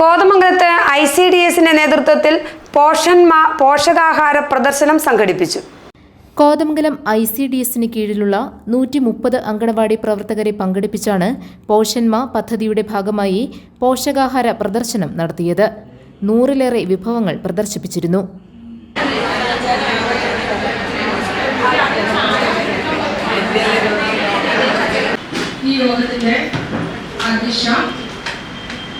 കോതമംഗലത്ത് I C D എസിന്റെ നേതൃത്വത്തിൽ പോഷൻ പോഷകാഹാര പ്രദർശനം സംഘടിപ്പിച്ചു. കോതമംഗലം ഐ സി ഡി എസിന് കീഴിലുള്ള നൂറ്റി മുപ്പത് അങ്കണവാടി പ്രവർത്തകരെ പങ്കെടുപ്പിച്ചാണ് പോഷന്മ പദ്ധതിയുടെ ഭാഗമായി പോഷകാഹാര പ്രദർശനം നടത്തിയത്. നൂറിലേറെ വിഭവങ്ങൾ പ്രദർശിപ്പിച്ചിരുന്നു. ഈ യോഗത്തിന്റെ അധ്യക്ഷ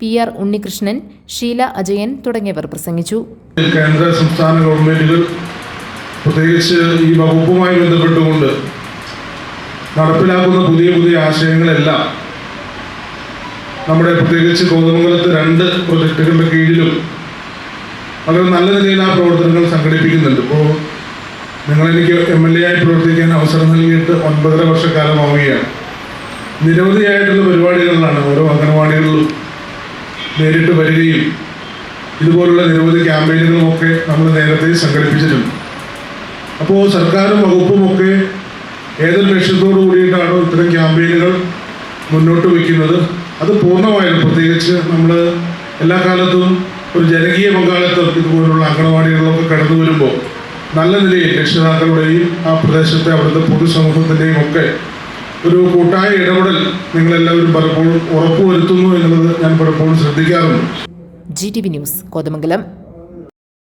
പി ആർ ഉണ്ണികൃഷ്ണൻ ഷീല അജയൻ തുടങ്ങിയവർ പ്രസംഗിച്ചു. കേന്ദ്ര സംസ്ഥാന ഗവൺമെന്റുകൾ പ്രത്യേകിച്ച് ഈ വകുപ്പുമായി ബന്ധപ്പെട്ടുകൊണ്ട് നടപ്പിലാക്കുന്ന പുതിയ പുതിയ ആശയങ്ങളെല്ലാം നമ്മുടെ പ്രത്യേകിച്ച് കോതമംഗലത്ത് രണ്ട് പ്രൊജക്ടുകളുടെ കീഴിലും വളരെ നല്ല രീതിയിൽ ആ പ്രവർത്തനങ്ങൾ സംഘടിപ്പിക്കുന്നുണ്ട്. ഇപ്പോൾ നിങ്ങളെനിക്ക് എം എൽ എ ആയി പ്രവർത്തിക്കാൻ അവസരം നൽകിയിട്ട് ഒൻപതര വർഷക്കാലമാവുകയാണ്. നിരവധിയായിട്ടുള്ള പരിപാടികളിലാണ് ഓരോ അംഗനവാടികളിലും നേരിട്ട് വരികയും ഇതുപോലുള്ള നിരവധി ക്യാമ്പയിനുകളുമൊക്കെ നമ്മൾ നേരത്തെ സംഘടിപ്പിച്ചിട്ടുണ്ട്. അപ്പോൾ സർക്കാരും വകുപ്പും ഒക്കെ ഏതൊരു ലക്ഷ്യത്തോടു കൂടിയിട്ടാണോ ഇത്തരം ക്യാമ്പയിനുകൾ മുന്നോട്ട് വയ്ക്കുന്നത്? അത് പൂർണമായും പ്രത്യേകിച്ച് നമ്മൾ എല്ലാ കാലത്തും ഒരു ജനകീയ പങ്കാളിത്തം ഇതുപോലുള്ള അങ്കണവാടികളിലൊക്കെ കടന്നു വരുമ്പോൾ നല്ല നിലയിൽ രക്ഷിതാക്കളുടെയും ആ പ്രദേശത്തെ അവിടുത്തെ പൊതുസമൂഹത്തിന്റെയും ഒക്കെ ഒരു കൂട്ടായ ഇടപെടൽ നിങ്ങളെല്ലാവരും പലപ്പോഴും ഉറപ്പുവരുത്തുന്നു എന്നുള്ളത് ഞാൻ പലപ്പോഴും ശ്രദ്ധിക്കാറുണ്ട്. G T V news Kothamangalam.